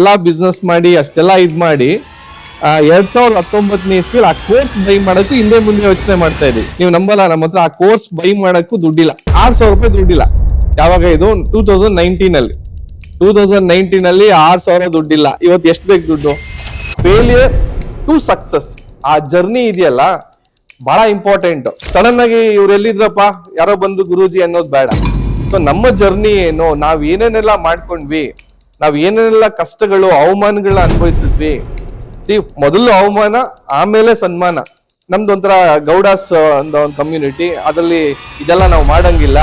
ಎಲ್ಲ ಬಿಸ್ನೆಸ್ ಮಾಡಿ, ಅಷ್ಟೆಲ್ಲ ಇದು ಮಾಡಿ ಎರಡ್ ಸಾವಿರದ ಹತ್ತೊಂಬತ್ತನೇ ಇಸ್ಪೀಲ್ ಆ ಕೋರ್ಸ್ ಬೈ ಮಾಡಕ್ಕೂ ಹಿಂದೆ ಮುಂದೆ ಯೋಚನೆ ಮಾಡ್ತಾ ಇದ್ದೀವಿ ನೀವು ನಂಬಲ್ಲ, ನಮ್ಮ ಹತ್ರ ಆ ಕೋರ್ಸ್ ಬೈ ಮಾಡೋಕ್ಕೂ ದುಡ್ಡಿಲ್ಲ. ಆರ್ ಸಾವಿರ ರೂಪಾಯಿ ದುಡ್ಡಿಲ್ಲ. ಯಾವಾಗ ಇದು? ಟೂ ತೌಸಂಡ್ ನೈನ್ಟೀನ್ ಅಲ್ಲಿ. ಟೂ ತೌಸಂಡ್ ನೈನ್ಟೀನ್ ಅಲ್ಲಿ ಆರ್ ಸಾವಿರ ದುಡ್ಡಿಲ್ಲ. ಇವತ್ತು ಎಷ್ಟು ಬೇಕು ದುಡ್ಡು? ಫೇಲಿಯರ್ ಟು ಸಕ್ಸಸ್ ಆ ಜರ್ನಿ ಇದೆಯಲ್ಲ, ಬಹಳ ಇಂಪಾರ್ಟೆಂಟ್ ಸಡನ್ ಆಗಿ ಇವ್ರು ಎಲ್ಲಿದ್ರಪ್ಪ? ಯಾರೋ ಬಂದು ಗುರೂಜಿ ಅನ್ನೋದು ಬೇಡ. ಸೊ ನಮ್ಮ ಜರ್ನಿ ಏನು? ನಾವ್ ಏನೇನೆಲ್ಲ ಮಾಡ್ಕೊಂಡ್ವಿ? ನಾವ್ ಏನೇನೆಲ್ಲ ಕಷ್ಟಗಳು ಅವಮಾನಗಳನ್ನ ಅನುಭವಿಸಿದ್ವಿ. ಸಿ, ಮೊದಲು ಅವಮಾನ, ಆಮೇಲೆ ಸನ್ಮಾನ. ನಮ್ದು ಒಂಥರ ಗೌಡಾಸ್ ಅಂತ ಒಂದು ಕಮ್ಯುನಿಟಿ ಅದರಲ್ಲಿ ಇದೆಲ್ಲ ನಾವು ಮಾಡಂಗಿಲ್ಲ.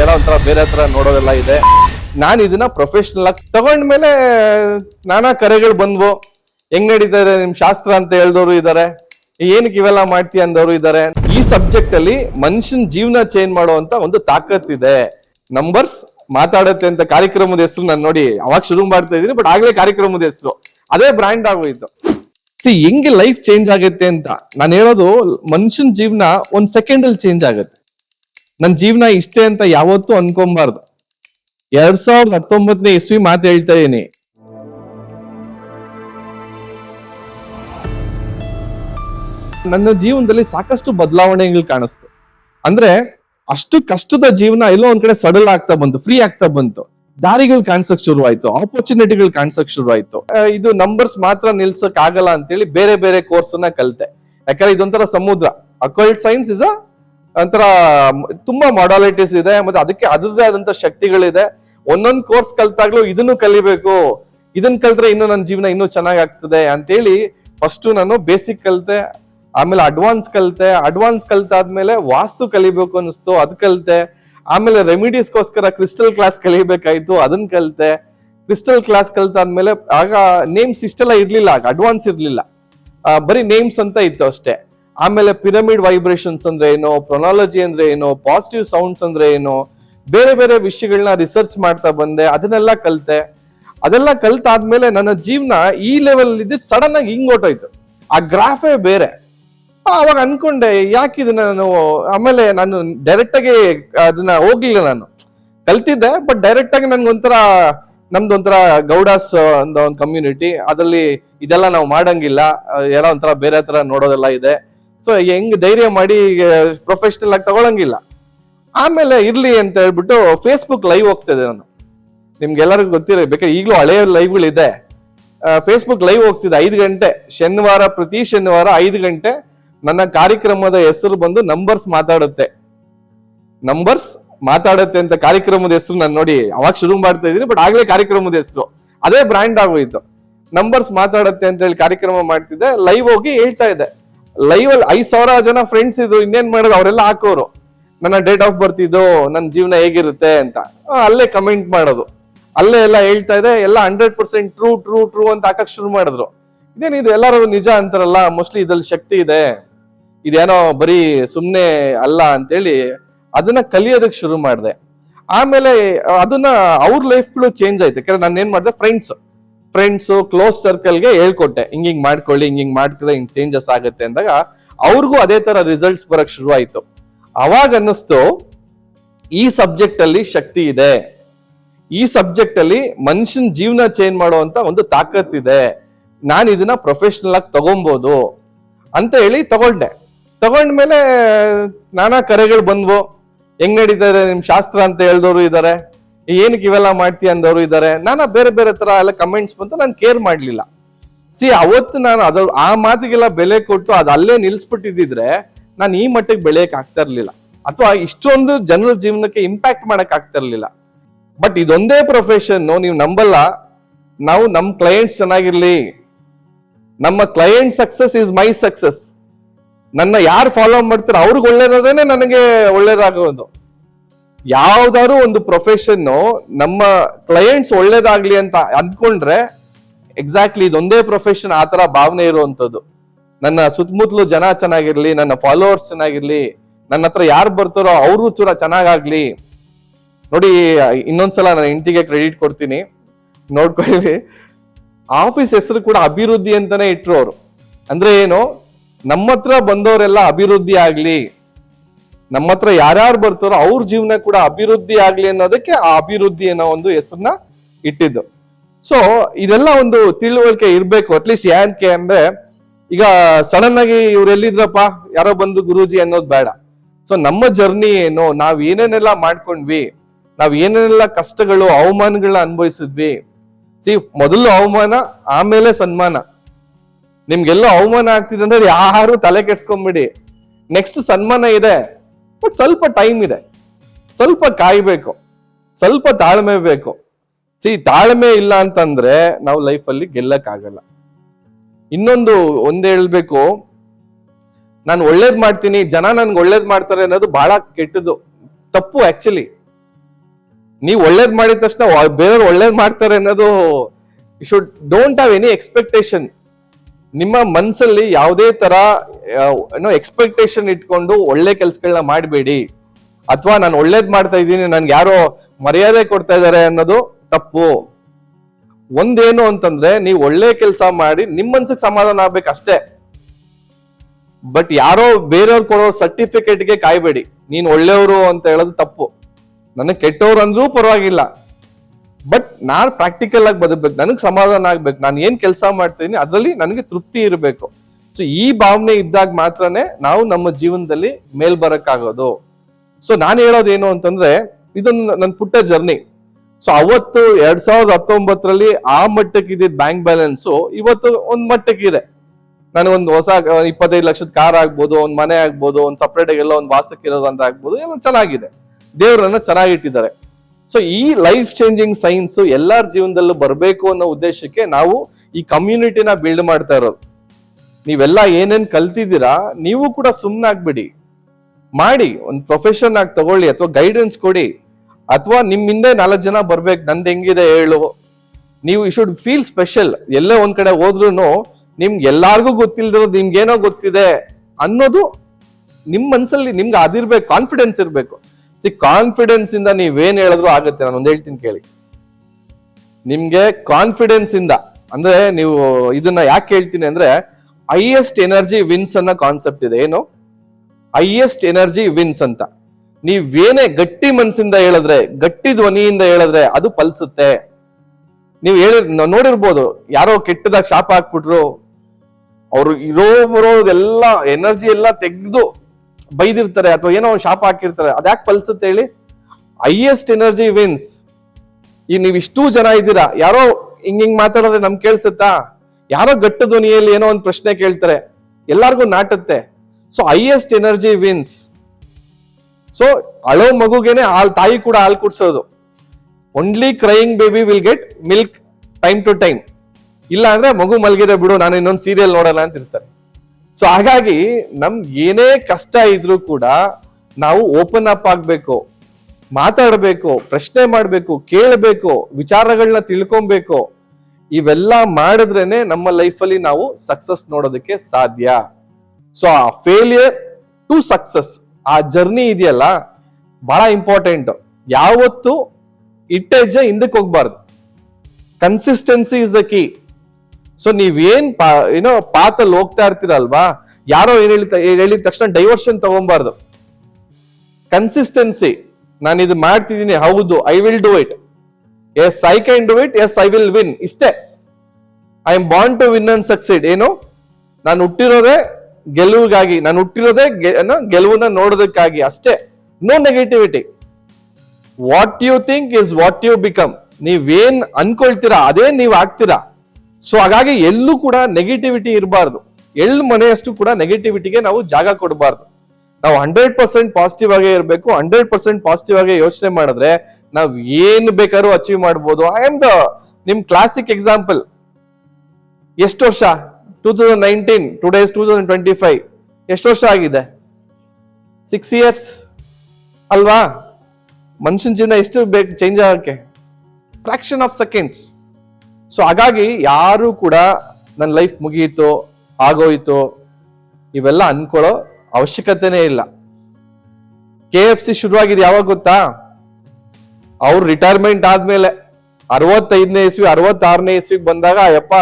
ಏನೋ ಒಂಥರ ಬೇರೆ ಹತ್ರ ನೋಡೋದೆಲ್ಲ ಇದೆ. ನಾನು ಇದನ್ನ ಪ್ರೊಫೆಷನಲ್ ಆಗಿ ತಗೊಂಡ್ಮೇಲೆ, ನಾನಾ ಕರೆಗಳು ಬಂದ್ವು. ಹೆಂಗ್ ನಡೀತಾ ಇದೆ ನಿಮ್ ಶಾಸ್ತ್ರ ಅಂತ ಹೇಳ್ದವ್ರು ಇದಾರೆ. ಏನಕ್ಕೆ ಇವೆಲ್ಲ ಮಾಡ್ತೀಯ ಅಂದವರು ಇದಾರೆ. ಈ ಸಬ್ಜೆಕ್ಟ್ ಅಲ್ಲಿ ಮನುಷ್ಯನ ಜೀವನ ಚೇಂಜ್ ಮಾಡುವಂತ ಒಂದು ತಾಕತ್ ಇದೆ. ನಂಬರ್ಸ್ ಮಾತಾಡತ್ತೆ ಅಂತ ಕಾರ್ಯಕ್ರಮದ ಹೆಸರು ನಾನು ನೋಡಿ ಅವಾಗ ಶುರು ಮಾಡ್ತಾ ಇದೀನಿ ಬಟ್ ಆಗ್ಲೇ ಕಾರ್ಯಕ್ರಮದ ಹೆಸರು. ಅದೇ ಬ್ರ್ಯಾಂಡ್ ಆಗೋಯ್ತು. ಸಿ ಹೆಂಗೆ ಲೈಫ್ ಚೇಂಜ್ ಆಗುತ್ತೆ ಅಂತ, ನಾನು ಹೇಳೋದು ಮನುಷ್ಯನ ಜೀವನ ಒಂದ್ ಸೆಕೆಂಡ್ ಅಲ್ಲಿ ಚೇಂಜ್ ಆಗುತ್ತೆ. ನನ್ನ ಜೀವನ ಇಷ್ಟೇ ಅಂತ ಯಾವತ್ತೂ ಅನ್ಕೊಂಬಾರ್ದು. ಎರಡ್ ಸಾವಿರದ ಹತ್ತೊಂಬತ್ತನೇ ಇಸ್ವಿ ಮಾತು ಹೇಳ್ತಾ ಇದೀನಿ. ನನ್ನ ಜೀವನದಲ್ಲಿ ಸಾಕಷ್ಟು ಬದಲಾವಣೆಗಳು ಕಾಣಿಸ್ತು. ಅಂದ್ರೆ ಅಷ್ಟು ಕಷ್ಟದ ಜೀವನ ಎಲ್ಲೋ ಒಂದ್ ಕಡೆ ಸಡಲ್ ಆಗ್ತಾ ಬಂತು ಫ್ರೀ ಆಗ್ತಾ ಬಂತು. ದಾರಿಗಳು ಕಾಣಿಸಕ್ ಶುರು ಆಯ್ತು ಆಪರ್ಚುನಿಟಿಗಳು ಕಾಣಿಸಕ್ ಶುರು ಆಯ್ತು ಇದು ನಂಬರ್ಸ್ ಮಾತ್ರ ನಿಲ್ಸಕ್ ಆಗಲ್ಲ ಅಂತೇಳಿ ಬೇರೆ ಬೇರೆ ಕೋರ್ಸ್ ಅನ್ನ ಕಲಿತೆ. ಯಾಕಂದ್ರೆ ಇದೊಂಥರ ಸಮುದ್ರ. ಅಕಲ್ಟ್ ಸೈನ್ಸ್ ಇಸ್ ಒಂಥರ ಮ್- ತುಂಬಾ ಮಾಡಾಲಿಟೀಸ್ ಇದೆ, ಮತ್ತೆ ಅದಕ್ಕೆ ಅದರದೇ ಆದಂತ ಶಕ್ತಿಗಳಿದೆ. ಒಂದೊಂದ್ ಕೋರ್ಸ್ ಕಲ್ತಾಗ್ಲೂ ಇದನ್ನು ಕಲಿಬೇಕು. ಇದನ್ನ ಕಲ್ತ್ರೆ ಇನ್ನು ನನ್ನ ಜೀವನ ಇನ್ನೂ ಚೆನ್ನಾಗ್ ಆಗ್ತದೆ ಅಂತೇಳಿ ಫಸ್ಟ್ ನಾನು ಬೇಸಿಕ್ ಕಲ್ತೆ. ಆಮೇಲೆ ಅಡ್ವಾನ್ಸ್ ಕಲಿತೆ ಅಡ್ವಾನ್ಸ್ ಕಲಿತಾದ್ಮೇಲೆ ವಾಸ್ತು ಕಲಿಬೇಕು ಅನಿಸ್ತು ಅದ್ ಕಲಿತೆ. ಆಮೇಲೆ ರೆಮಿಡೀಸ್ಗೋಸ್ಕರ ಕ್ರಿಸ್ಟಲ್ ಕ್ಲಾಸ್ ಕಲಿಬೇಕಾಯ್ತು ಅದನ್ನ ಕಲಿತೆ. ಕ್ರಿಸ್ಟಲ್ ಕ್ಲಾಸ್ ಕಲಿತಾದ್ಮೇಲೆ ಆಗ ನೇಮ್ಸ್ ಇಷ್ಟೆಲ್ಲ ಇರ್ಲಿಲ್ಲ, ಆಗ ಅಡ್ವಾನ್ಸ್ ಇರ್ಲಿಲ್ಲ. ಬರೀ ನೇಮ್ಸ್ ಅಂತ ಇತ್ತು ಅಷ್ಟೇ. ಆಮೇಲೆ ಪಿರಮಿಡ್ ವೈಬ್ರೇಷನ್ಸ್ ಅಂದ್ರೆ ಏನು ಪ್ರೊನಾಲಜಿ ಅಂದ್ರೆ ಏನು ಪಾಸಿಟಿವ್ ಸೌಂಡ್ಸ್ ಅಂದ್ರೆ ಏನು, ಬೇರೆ ಬೇರೆ ವಿಷಯಗಳನ್ನ ರಿಸರ್ಚ್ ಮಾಡ್ತಾ ಬಂದೆ, ಅದನ್ನೆಲ್ಲ ಕಲಿತೆ. ಅದೆಲ್ಲ ಕಲಿತಾದ್ಮೇಲೆ ನನ್ನ ಜೀವನ ಈ ಲೆವೆಲ್ ಇದ್ದು ಸಡನ್ ಆಗಿ ಹಿಂಗ್ ಆ ಗ್ರಾಫೇ ಬೇರೆ. ಅವಾಗ ಅನ್ಕೊಂಡೆ, ಯಾಕೆ ಇದನ್ನ ನಾನು ಆಮೇಲೆ ನಾನು ಡೈರೆಕ್ಟ್ ಆಗಿ ಅದನ್ನ ಹೋಗ್ಲಿಲ್ಲ ನಾನು. ಕಲ್ತಿದ್ದೆ ಬಟ್ ಡೈರೆಕ್ಟ್ ಆಗಿ ನನ್ಗೊಂಥರ ನಮ್ದು ಒಂಥರ ಗೌಡಾಸ್ ಅಂತ ಒಂದು ಕಮ್ಯುನಿಟಿ ಅದರಲ್ಲಿ ಇದೆಲ್ಲ ನಾವು ಮಾಡಂಗಿಲ್ಲ, ಯಾರೋ ಒಂಥರ ಬೇರೆ ತರ ನೋಡೋದೆಲ್ಲ ಇದೆ. ಸೊ ಹೆಂಗ್ ಧೈರ್ಯ ಮಾಡಿ ಪ್ರೊಫೆಷನಲ್ ಆಗಿ ತಗೊಳಂಗಿಲ್ಲ. ಆಮೇಲೆ ಇರ್ಲಿ ಅಂತ ಹೇಳ್ಬಿಟ್ಟು ಫೇಸ್ಬುಕ್ ಲೈವ್ ಹೋಗ್ತಿದೆ ನಾನು. ನಿಮ್ಗೆಲ್ಲರಿಗೂ ಗೊತ್ತಿರ ಬೇಕಾದ್ರೆ ಈಗಲೂ ಹಳೆಯ ಲೈವ್ಗಳಿದೆ ಫೇಸ್ಬುಕ್ ಲೈವ್ ಹೋಗ್ತಿದೆ ಐದು ಗಂಟೆ, ಶನಿವಾರ ಪ್ರತಿ ಶನಿವಾರ ಐದು ಗಂಟೆ ನನ್ನ ಕಾರ್ಯಕ್ರಮದ ಹೆಸರು ಬಂದು ನಂಬರ್ಸ್ ಮಾತಾಡುತ್ತೆ. ನಂಬರ್ಸ್ ಮಾತಾಡುತ್ತೆ ಅಂತ ಕಾರ್ಯಕ್ರಮದ ಹೆಸರು ನಾನು ನೋಡಿ, ಅವಾಗ ಶುರು ಮಾಡ್ತಾ ಇದ್ದೀನಿ ಬಟ್ ಆಗ್ಲೇ ಕಾರ್ಯಕ್ರಮದ ಹೆಸರು. ಅದೇ ಬ್ರ್ಯಾಂಡ್ ಆಗೋಯ್ತು. ನಂಬರ್ಸ್ ಮಾತಾಡುತ್ತೆ ಅಂತ ಹೇಳಿ ಕಾರ್ಯಕ್ರಮ ಮಾಡ್ತಿದ್ದೆ ಲೈವ್ ಹೋಗಿ ಹೇಳ್ತಾ ಇದ್ದೆ. ಲೈವ್ ಅಲ್ಲಿ ಐದ್ ಸಾವಿರ ಜನ ಫ್ರೆಂಡ್ಸ್ ಇದ್ರು, ಇನ್ನೇನ್ ಮಾಡೋದು, ಅವರೆಲ್ಲ ಹಾಕೋರು. ನನ್ನ ಡೇಟ್ ಆಫ್ ಬರ್ತ್ ಇದು, ನನ್ನ ಜೀವನ ಹೇಗಿರುತ್ತೆ ಅಂತ. ಅಲ್ಲೇ ಕಮೆಂಟ್ ಮಾಡೋದು. ಅಲ್ಲೇ ಎಲ್ಲ ಹೇಳ್ತಾ ಇದೆ ಎಲ್ಲ hundred percent true true true ಅಂತ ಹಾಕಕ್ ಶುರು ಮಾಡಿದ್ರು. ಇದೇನಿದು, ಎಲ್ಲರೂ ನಿಜ ಅಂತಾರಲ್ಲ ಮೋಸ್ಟ್ಲಿ ಇದ್ರಲ್ಲಿ ಶಕ್ತಿ ಇದೆ. ಇದೇನೋ ಬರೀ ಸುಮ್ಮನೆ ಅಲ್ಲ ಅಂತೇಳಿ ಅದನ್ನ ಕಲಿಯೋದಕ್ಕೆ ಶುರು ಮಾಡಿದೆ. ಆಮೇಲೆ ಅದನ್ನ ಅವ್ರ ಲೈಫ್ಗಳು ಚೇಂಜ್ ಆಯ್ತು. ಯಾಕಂದ್ರೆ ನಾನು ಏನ್ ಮಾಡಿದೆ? ಫ್ರೆಂಡ್ಸ್ ಫ್ರೆಂಡ್ಸ್ ಕ್ಲೋಸ್ ಸರ್ಕಲ್ಗೆ ಹೇಳ್ಕೊಟ್ಟೆ. ಹಿಂಗ್ ಹಿಂಗ್ ಮಾಡ್ಕೊಳ್ಳಿ, ಹಿಂಗ್ ಹಿಂಗ್ ಮಾಡ್ಕೊಂಡ್ರೆ ಹಿಂಗ್ ಚೇಂಜಸ್ ಆಗುತ್ತೆ ಅಂದಾಗ ಅವ್ರಿಗೂ ಅದೇ ತರ ರಿಸಲ್ಟ್ಸ್ ಬರಕ್ ಶುರು ಆಯ್ತು. ಅವಾಗ ಅನ್ನಿಸ್ತು, ಈ ಸಬ್ಜೆಕ್ಟ್ ಅಲ್ಲಿ ಶಕ್ತಿ ಇದೆ. ಈ ಸಬ್ಜೆಕ್ಟ್ ಅಲ್ಲಿ ಮನುಷ್ಯನ ಜೀವನ ಚೇಂಜ್ ಮಾಡುವಂತ ಒಂದು ತಾಕತ್ ಇದೆ. ನಾನು ಇದನ್ನ ಪ್ರೊಫೆಷನಲ್ ಆಗಿ ತಗೊಬಹುದು ಅಂತ ಹೇಳಿ ತಗೊಂಡೆ. ತಗೊಂಡ್ಮೇಲೆ ನಾನಾ ಕರೆಗಳು ಬಂದ್ವು. ಹೆಂಗ್ ನಡೀತಾರೆ ನಿಮ್ ಶಾಸ್ತ್ರ ಅಂತ ಹೇಳ್ದವ್ರು ಇದಾರೆ. ಏನಕ್ಕೆ ಇವೆಲ್ಲ ಮಾಡ್ತೀಯ ಅಂದವರು ಇದಾರೆ. ನಾನಾ ಬೇರೆ ಬೇರೆ ತರ ಎಲ್ಲ ಕಮೆಂಟ್ಸ್ ಬಂತು. ನಾನು ಕೇರ್ ಮಾಡ್ಲಿಲ್ಲ. ಸಿ ಅವತ್ತು ನಾನು ಅದ್ರ ಆ ಮಾತಿಗೆಲ್ಲ ಬೆಲೆ ಕೊಟ್ಟು ಅದು ಅಲ್ಲೇ ನಿಲ್ಸ್ಬಿಟ್ಟಿದ್ರೆ ನಾನು ಈ ಮಟ್ಟಿಗೆ ಬೆಳೆಯಕ್ ಆಗ್ತಾ ಇರ್ಲಿಲ್ಲ. ಅಥವಾ ಇಷ್ಟೊಂದು ಜನರ ಜೀವನಕ್ಕೆ ಇಂಪ್ಯಾಕ್ಟ್ ಮಾಡಕ್ ಆಗ್ತಾ ಇರ್ಲಿಲ್ಲ. ಬಟ್ ಇದೊಂದೇ ಪ್ರೊಫೆಷನ್ ನೀವು ನಂಬಲ್ಲ. ನಾವು ನಮ್ಮ ಕ್ಲೈಂಟ್ಸ್ ಚೆನ್ನಾಗಿರ್ಲಿ. ನಮ್ಮ client success is my success ನನ್ನ ಯಾರು ಫಾಲೋ ಮಾಡ್ತಾರೆ ಅವ್ರಿಗೆ ಒಳ್ಳೇದಾದ್ರೆ ನನಗೆ ಒಳ್ಳೇದಾಗೋದು. ಯಾವ್ದಾದ್ರು ಒಂದು ಪ್ರೊಫೆಷನ್ನು ನಮ್ಮ ಕ್ಲೈಂಟ್ಸ್ ಒಳ್ಳೇದಾಗ್ಲಿ ಅಂತ ಅಂದ್ಕೊಂಡ್ರೆ ಎಕ್ಸಾಕ್ಟ್ಲಿ ಇದೊಂದೇ ಪ್ರೊಫೆಷನ್ ಆ ತರ ಭಾವನೆ ಇರುವಂಥದ್ದು. ನನ್ನ ಸುತ್ತಮುತ್ತಲು ಜನ ಚೆನ್ನಾಗಿರ್ಲಿ, ನನ್ನ ಫಾಲೋವರ್ಸ್ ಚೆನ್ನಾಗಿರ್ಲಿ, ನನ್ನ ಹತ್ರ ಯಾರು ಬರ್ತಾರೋ ಅವರು ಚೂರ ಚೆನ್ನಾಗಾಗ್ಲಿ. ನೋಡಿ, ಇನ್ನೊಂದ್ಸಲ ನನ್ನ ಹೆಂಡತಿಗೆ ಕ್ರೆಡಿಟ್ ಕೊಡ್ತೀನಿ. ನೋಡ್ಕೊಳ್ಳಿ. ಆಫೀಸ್ ಹೆಸರು ಕೂಡ ಅಭಿವೃದ್ಧಿ ಅಂತಾನೆ ಇಟ್ರು ಅವರು. ಅಂದ್ರೆ ಏನು? ನಮ್ಮ ಹತ್ರ ಬಂದವರೆಲ್ಲ ಅಭಿವೃದ್ಧಿ ಆಗ್ಲಿ ನಮ್ಮ ಹತ್ರ ಯಾರ್ಯಾರು ಬರ್ತಾರೋ ಅವ್ರ ಜೀವನ ಕೂಡ ಅಭಿವೃದ್ಧಿ ಆಗ್ಲಿ ಅನ್ನೋದಕ್ಕೆ ಆ ಅಭಿವೃದ್ಧಿ ಅನ್ನೋ ಒಂದು ಹೆಸರನ್ನ ಇಟ್ಟಿದ್ದು. ಸೊ ಇದೆಲ್ಲ ಒಂದು ತಿಳುವಳಿಕೆ ಇರ್ಬೇಕು ಅಟ್ಲೀಸ್ಟ್ ಯಾಕೆ ಅಂದ್ರೆ, ಈಗ ಸಡನ್ ಆಗಿ ಇವ್ರು ಎಲ್ಲಿದ್ರಪ್ಪ? ಯಾರೋ ಬಂದು ಗುರೂಜಿ ಅನ್ನೋದು ಬೇಡ. ಸೊ ನಮ್ಮ ಜರ್ನಿ ಏನು? ನಾವ್ ಏನೇನೆಲ್ಲ ಮಾಡ್ಕೊಂಡ್ವಿ? ನಾವ್ ಏನೇನೆಲ್ಲ ಕಷ್ಟಗಳು, ಅವಮಾನಗಳನ್ನ ಅನುಭವಿಸಿದ್ವಿ? ಸಿ ಮೊದಲು ಅವಮಾನ, ಆಮೇಲೆ ಸನ್ಮಾನ. ನಿಮ್ಗೆಲ್ಲೋ ಅವಮಾನ ಆಗ್ತಿದೆ ಅಂದ್ರೆ ಯಾರು ತಲೆ ಕೆಡ್ಸ್ಕೊಂಬಿಡಿ. ನೆಕ್ಸ್ಟ್ ಸನ್ಮಾನ ಇದೆ ಬಟ್ ಸ್ವಲ್ಪ ಟೈಮ್ ಇದೆ. ಸ್ವಲ್ಪ ಕಾಯ್ಬೇಕು, ಸ್ವಲ್ಪ ತಾಳ್ಮೆ ಬೇಕು. ಸಿ ತಾಳ್ಮೆ ಇಲ್ಲ ಅಂತಂದ್ರೆ ನಾವು ಲೈಫಲ್ಲಿ ಗೆಲ್ಲಕ್ಕಾಗಲ್ಲ. ಇನ್ನೊಂದು ಒಂದ್ ಹೇಳ್ಬೇಕು, ನಾನು ಒಳ್ಳೇದ್ ಮಾಡ್ತೀನಿ, ಜನ ನನ್ಗೆ ಒಳ್ಳೇದ್ ಮಾಡ್ತಾರೆ ಅನ್ನೋದು ಬಹಳ ಕೆಟ್ಟದು ತಪ್ಪು ಆಕ್ಚುಲಿ ನೀವು ಒಳ್ಳೇದ್ ಮಾಡಿದ ತಕ್ಷಣ ಬೇರೆಯವ್ರು ಒಳ್ಳೇದ್ ಮಾಡ್ತಾರೆ ಅನ್ನೋದು you should don't have any expectation ನಿಮ್ಮ ಮನ್ಸಲ್ಲಿ ಯಾವುದೇ ತರ ಏನೋ ಎಕ್ಸ್ಪೆಕ್ಟೇಷನ್ ಇಟ್ಕೊಂಡು ಒಳ್ಳೆ ಕೆಲಸಗಳನ್ನ ಮಾಡಬೇಡಿ. ಅಥವಾ ನಾನು ಒಳ್ಳೇದ್ ಮಾಡ್ತಾ ಇದ್ದೀನಿ, ನನ್ಗೆ ಯಾರೋ ಮರ್ಯಾದೆ ಕೊಡ್ತಾ ಇದ್ದಾರೆ ಅನ್ನೋದು ತಪ್ಪು. ಒಂದೇನು ಅಂತಂದ್ರೆ, ನೀವು ಒಳ್ಳೆ ಕೆಲಸ ಮಾಡಿ ನಿಮ್ ಮನ್ಸಿಗೆ ಸಮಾಧಾನ ಆಗ್ಬೇಕು ಅಷ್ಟೇ. ಬಟ್ ಯಾರೋ ಬೇರೆಯವ್ರು ಕೊಡೋ ಸರ್ಟಿಫಿಕೇಟ್ಗೆ ಕಾಯ್ಬೇಡಿ. ನೀನ್ ಒಳ್ಳೆಯವರು ಅಂತ ಹೇಳೋದು ತಪ್ಪು. ನನಗೆ ಕೆಟ್ಟವ್ರು ಅಂದ್ರೂ ಪರವಾಗಿಲ್ಲ. ನಾನ್ ಪ್ರಾಕ್ಟಿಕಲ್ ಆಗಿ ಬದುಕ್ಬೇಕು, ನನಗೆ ಸಮಾಧಾನ ಆಗ್ಬೇಕು, ನಾನು ಏನ್ ಕೆಲಸ ಮಾಡ್ತೀನಿ ಅದರಲ್ಲಿ ನನಗೆ ತೃಪ್ತಿ ಇರಬೇಕು. ಸೊ ಈ ಭಾವನೆ ಇದ್ದಾಗ ಮಾತ್ರನೇ ನಾವು ನಮ್ಮ ಜೀವನದಲ್ಲಿ ಮೇಲ್ ಬರಕ್ಕಾಗೋದು. ಸೊ ನಾನು ಹೇಳೋದೇನು ಅಂತಂದ್ರೆ, ಇದೊಂದು ನನ್ನ ಪುಟ್ಟ ಜರ್ನಿ ಸೊ ಅವತ್ತು ಎರಡ್ ಸಾವಿರದ ಹತ್ತೊಂಬತ್ತರಲ್ಲಿ ಆ ಮಟ್ಟಕ್ಕೆ ಇದ್ದಿದ್ದ ಬ್ಯಾಂಕ್ ಬ್ಯಾಲೆನ್ಸ್ ಇವತ್ತು ಒಂದ್ ಮಟ್ಟಕ್ಕಿದೆ ನನಗೊಂದು ಹೊಸ ಇಪ್ಪತ್ತೈದು ಲಕ್ಷದ ಕಾರ್ ಆಗ್ಬೋದು, ಒಂದ್ ಮನೆ ಆಗ್ಬೋದು, ಒಂದ್ ಸಪ್ರೇಟ್ ಎಲ್ಲ ಒಂದ್ ವಾಸಕ್ಕಿರೋದು ಅಂತ ಆಗ್ಬೋದು ಎಲ್ಲ ಚೆನ್ನಾಗಿದೆ. ದೇವ್ರನ್ನ ಚೆನ್ನಾಗಿಟ್ಟಿದ್ದಾರೆ ಸೊ ಈ ಲೈಫ್ ಚೇಂಜಿಂಗ್ ಸೈನ್ಸ್ ಎಲ್ಲರ ಜೀವನದಲ್ಲೂ ಬರಬೇಕು ಅನ್ನೋ ಉದ್ದೇಶಕ್ಕೆ ನಾವು ಈ ಕಮ್ಯುನಿಟಿನ ಬಿಲ್ಡ್ ಮಾಡ್ತಾ ಇರೋದು. ನೀವೆಲ್ಲ ಏನೇನ್ ಕಲ್ತಿದ್ದೀರಾ, ನೀವು ಕೂಡ ಸುಮ್ಮನಾಗ್ಬಿಡಿ ಮಾಡಿ, ಒಂದು ಪ್ರೊಫೆಷನ್ ಆಗಿ ತಗೊಳ್ಳಿ ಅಥವಾ ಗೈಡೆನ್ಸ್ ಕೊಡಿ. ಅಥವಾ ನಿಮ್ಮ ಹಿಂದೆ ನಾಲ್ಕು ಜನ ಬರ್ಬೇಕು, ನಂದು ಹೆಂಗಿದೆ ಹೇಳು. ನೀವು ಯು ಶುಡ್ ಫೀಲ್ ಸ್ಪೆಷಲ್ ಎಲ್ಲೇ ಒಂದ್ ಕಡೆ ಹೋದ್ರು ನಿಮ್ಗೆ ಎಲ್ಲಾರ್ಗೂ ಗೊತ್ತಿಲ್ದಿರೋದು ನಿಮ್ಗೇನೋ ಗೊತ್ತಿದೆ ಅನ್ನೋದು ನಿಮ್ಮ ಮನ್ಸಲ್ಲಿ ನಿಮ್ಗೆ ಅದಿರ್ಬೇಕು ಕಾನ್ಫಿಡೆನ್ಸ್ ಇರ್ಬೇಕು. ಸಿ ಕಾನ್ಫಿಡೆನ್ಸ್ ಇಂದ ನೀವೇನ್ ಹೇಳಿದ್ರು ಆಗುತ್ತೆ, ನಾನು ಒಂದು ಹೇಳ್ತೀನಿ ಕೇಳಿ. ನಿಮ್ಗೆ ಕಾನ್ಫಿಡೆನ್ಸ್ ಇಂದ, ಅಂದ್ರೆ ನೀವು ಇದನ್ನ ಯಾಕೆ ಹೇಳ್ತೀನಿ ಅಂದ್ರೆ ಹೈಯೆಸ್ಟ್ ಎನರ್ಜಿ ವಿನ್ಸ್ ಅನ್ನೋ ಕಾನ್ಸೆಪ್ಟ್ ಇದೆ. ಏನು? ಹೈಯೆಸ್ಟ್ ಎನರ್ಜಿ ವಿನ್ಸ್ ಅಂತ. ನೀವೇನೇ ಗಟ್ಟಿ ಮನ್ಸಿಂದ ಹೇಳಿದ್ರೆ, ಗಟ್ಟಿ ಧ್ವನಿಯಿಂದ ಹೇಳಿದ್ರೆ ಅದು ಪಲ್ಸುತ್ತೆ. ನೀವು ಹೇಳಿ ನೋಡಿರ್ಬೋದು, ಯಾರೋ ಕೆಟ್ಟದಾಗ ಶಾಪ ಹಾಕ್ಬಿಟ್ರು, ಅವ್ರು ಇರೋ ಬರೋದೆಲ್ಲ ಎನರ್ಜಿ ಎಲ್ಲ ತೆಗೆದು ಬೈದಿರ್ತಾರೆ ಅಥವಾ ಏನೋ ಒಂದು ಶಾಪ ಹಾಕಿರ್ತಾರೆ, ಅದ್ಯಾಕೆ ಪಲ್ಸುತ್ತೆ ಹೇಳಿ? ಹೈಯೆಸ್ಟ್ ಎನರ್ಜಿ ವಿನ್ಸ್ ಈ ನೀವು ಇಷ್ಟೂ ಜನ ಇದ್ದೀರಾ? ಯಾರೋ ಹಿಂಗ್ ಹಿಂಗ್ ಮಾತಾಡಿದ್ರೆ ನಮ್ ಕೇಳಿಸುತ್ತಾ? ಯಾರೋ ಗಟ್ಟ ಧ್ವನಿಯಲ್ಲಿ ಏನೋ ಒಂದು ಪ್ರಶ್ನೆ ಕೇಳ್ತಾರೆ, ಎಲ್ಲಾರ್ಗೂ ನಾಟುತ್ತೆ. So highest energy wins so ಅಳೋ ಮಗುಗೇನೆ ಹಾಲ್, ತಾಯಿ ಕೂಡ ಹಾಲು ಕುಡ್ಸೋದು. Only crying baby will get milk time to time ಇಲ್ಲ ಅಂದ್ರೆ ಮಗು ಮಲಗಿದೆ ಬಿಡು, ನಾನು ಇನ್ನೊಂದು ಸೀರಿಯಲ್ ನೋಡಲ್ಲ ಅಂತ ಇರ್ತಾರೆ ಸೊ ಹಾಗಾಗಿ ನಮ್ಗೆ ಏನೇ ಕಷ್ಟ ಇದ್ರೂ ಕೂಡ ನಾವು ಓಪನ್ ಅಪ್ ಆಗ್ಬೇಕು, ಮಾತಾಡಬೇಕು, ಪ್ರಶ್ನೆ ಮಾಡಬೇಕು, ಕೇಳಬೇಕು ವಿಚಾರಗಳನ್ನ ತಿಳ್ಕೊಬೇಕು, ಇವೆಲ್ಲ ಮಾಡಿದ್ರೇನೆ ನಮ್ಮ ಲೈಫಲ್ಲಿ ನಾವು ಸಕ್ಸಸ್ ನೋಡೋದಕ್ಕೆ ಸಾಧ್ಯ. ಸೊ ಆ ಫೇಲಿಯರ್ ಟು ಸಕ್ಸಸ್ ಆ ಜರ್ನಿ ಇದೆಯಲ್ಲ, ಬಹಳ ಇಂಪಾರ್ಟೆಂಟ್ ಯಾವತ್ತು ಇಟ್ಟೆಜ್ಜೆ ಹಿಂದಕ್ಕೆ ಹೋಗ್ಬಾರ್ದು. Consistency is the key so ನೀವೇನ್ ಪಾ ಏನೋ ಪಾತಲ್ಲಿ ಹೋಗ್ತಾ ಇರ್ತೀರಲ್ವಾ? ಯಾರೋ ಏನ್ ಹೇಳ್ತಾ ಹೇಳಿದ ತಕ್ಷಣ ಡೈವರ್ಷನ್ ತಗೊಂಬಾರ್ದು. ಕನ್ಸಿಸ್ಟೆನ್ಸಿ ನಾನು ಇದು ಮಾಡ್ತಿದ್ದೀನಿ, ಹೌದು I will do it as I can do it as I will win ಇಷ್ಟೇ. I am bound to win and succeed ಏನು? ನಾನು ಹುಟ್ಟಿರೋದೇ ಗೆಲುವಿಗಾಗಿ, ನಾನು ಹುಟ್ಟಿರೋದೇ ಗೆಲುವನ್ನ ನೋಡೋದಕ್ಕಾಗಿ. ಅಷ್ಟೇ. No negativity what you think is what you become ನೀವೇನ್ ಅನ್ಕೊಳ್ತೀರಾ, ಅದೇ ನೀವು ಆಗ್ತೀರಾ. ಸೊ ಹಾಗಾಗಿ ಎಲ್ಲೂ ಕೂಡ ನೆಗೆಟಿವಿಟಿ ಇರಬಾರ್ದು. ಎಳ್ಳು ಮನೆಯಷ್ಟು ಕೂಡ ನೆಗೆಟಿವಿಟಿಗೆ ನಾವು ಜಾಗ ಕೊಡಬಾರ್ದು. ನಾವು ಹಂಡ್ರೆಡ್ ಪರ್ಸೆಂಟ್ ಪಾಸಿಟಿವ್ ಆಗೇ ಇರಬೇಕು ಹಂಡ್ರೆಡ್ ಪರ್ಸೆಂಟ್ ಪಾಸಿಟಿವ್ ಆಗೇ ಯೋಚನೆ ಮಾಡಿದ್ರೆ ನಾವು ಏನ್ ಬೇಕಾದ್ರೂ ಅಚೀವ್ ಮಾಡ್ಬೋದು. ಐ ಆಮ್ ದ ನಿಮ್ ಕ್ಲಾಸಿಕ್ ಎಕ್ಸಾಂಪಲ್ ಎಷ್ಟು ವರ್ಷ? Two thousand nineteen to days two thousand twenty five ಎಷ್ಟು ವರ್ಷ ಆಗಿದೆ? ಸಿಕ್ಸ್ ಇಯರ್ಸ್ ಅಲ್ವಾ? ಮನುಷ್ಯನ ಜೀವನ ಎಷ್ಟು ಬೇಕು ಚೇಂಜ್ ಆಗಕ್ಕೆ? ಫ್ರಾಕ್ಷನ್ ಆಫ್ ಸೆಕೆಂಡ್ಸ್ ಸೊ ಹಾಗಾಗಿ ಯಾರು ಕೂಡ ನನ್ನ ಲೈಫ್ ಮುಗಿಯಿತು, ಆಗೋಯಿತು, ಇವೆಲ್ಲ ಅನ್ಕೊಳ್ಳೋ ಅವಶ್ಯಕತೆನೇ ಇಲ್ಲ. ಕೆ ಎಫ್ ಸಿ ಶುರುವಾಗಿದೆ ಯಾವಾಗ ಗೊತ್ತಾ? ಅವ್ರು ರಿಟೈರ್ಮೆಂಟ್ ಆದ್ಮೇಲೆ ಅರವತ್ತೈದನೇ ಇಸ್ವಿ, ಅರವತ್ತಾರನೇ ಇಸ್ವಿಗೆ ಬಂದಾಗ ಯಪ್ಪ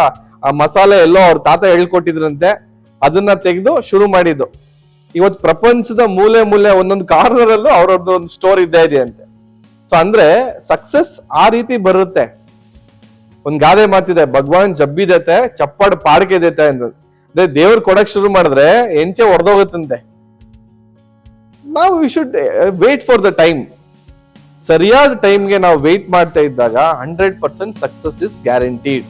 ಆ ಮಸಾಲೆ ಎಲ್ಲೋ ಅವ್ರ ತಾತ ಹೇಳ್ಕೊಟ್ಟಿದ್ರಂತೆ, ಅದನ್ನ ತೆಗೆದು ಶುರು ಮಾಡಿದ್ದು. ಇವತ್ತು ಪ್ರಪಂಚದ ಮೂಲೆ ಮೂಲೆ ಒಂದೊಂದು ಕಾರ್ನರಲ್ಲೂ ಅವ್ರದ್ದು ಒಂದು ಸ್ಟೋರ್ ಇದ್ದೇ ಇದೆ ಅಂತೆ. ಸೊ ಅಂದ್ರೆ ಸಕ್ಸಸ್ ಆ ರೀತಿ ಬರುತ್ತೆ. ಒಂದ್ ಗಾದೆ ಮಾತಿದೆ, ಭಗವಾನ್ ಜಬ್ಬಿ ದೇತೆ ಚಪ್ಪಡ್ ಪಾಡ್ಕೆ ದೇತೆ ಅಂತ ಅದೇ ದೇವ್ರು ಕೊಡಕ್ ಶುರು ಮಾಡಿದ್ರೆ ಎಂಚೆ ಹೊಡೆದೋಗುತ್ತಂತೆ ನಾವು we should wait for the time ಸರಿಯಾದ ಟೈಮ್ಗೆ ನಾವು ವೇಟ್ ಮಾಡ್ತಾ ಇದ್ದಾಗ hundred percent success is guaranteed